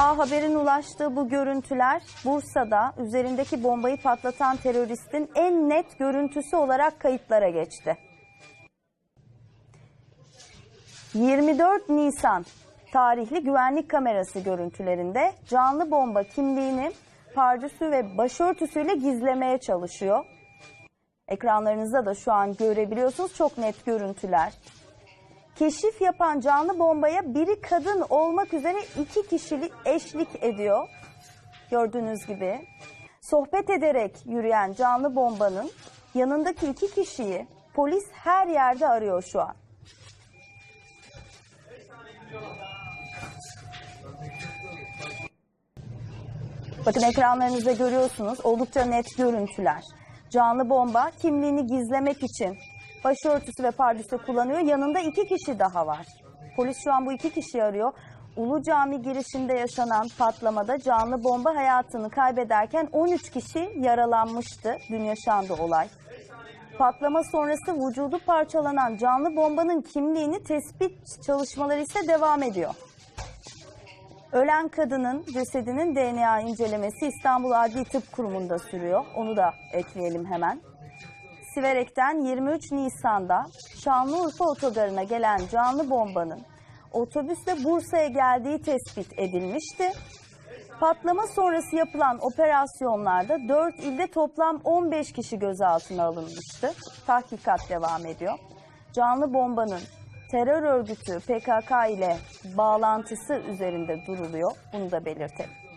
A Haber'in ulaştığı bu görüntüler Bursa'da üzerindeki bombayı patlatan teröristin en net görüntüsü olarak kayıtlara geçti. 24 Nisan tarihli güvenlik kamerası görüntülerinde canlı bomba kimliğini pardüsü ve başörtüsüyle gizlemeye çalışıyor. Ekranlarınızda da şu an görebiliyorsunuz çok net görüntüler. Keşif yapan canlı bombaya biri kadın olmak üzere iki kişilik eşlik ediyor. Gördüğünüz gibi. Sohbet ederek yürüyen canlı bombanın yanındaki iki kişiyi polis her yerde arıyor şu an. Bakın ekranlarınızda görüyorsunuz oldukça net görüntüler. Canlı bomba kimliğini gizlemek için başörtüsü ve pardüsü kullanıyor. Yanında iki kişi daha var. Polis şu an bu iki kişiyi arıyor. Ulu Cami girişinde yaşanan patlamada canlı bomba hayatını kaybederken 13 kişi yaralanmıştı. Dün yaşandı olay. Patlama sonrası vücudu parçalanan canlı bombanın kimliğini tespit çalışmaları ise devam ediyor. Ölen kadının cesedinin DNA incelemesi İstanbul Adli Tıp Kurumu'nda sürüyor. Onu da ekleyelim hemen. Siverek'ten 23 Nisan'da Şanlıurfa otogarına gelen canlı bombanın otobüsle Bursa'ya geldiği tespit edilmişti. Patlama sonrası yapılan operasyonlarda 4 ilde toplam 15 kişi gözaltına alınmıştı. Tahkikat devam ediyor. Canlı bombanın terör örgütü PKK ile bağlantısı üzerinde duruluyor. Bunu da belirtelim.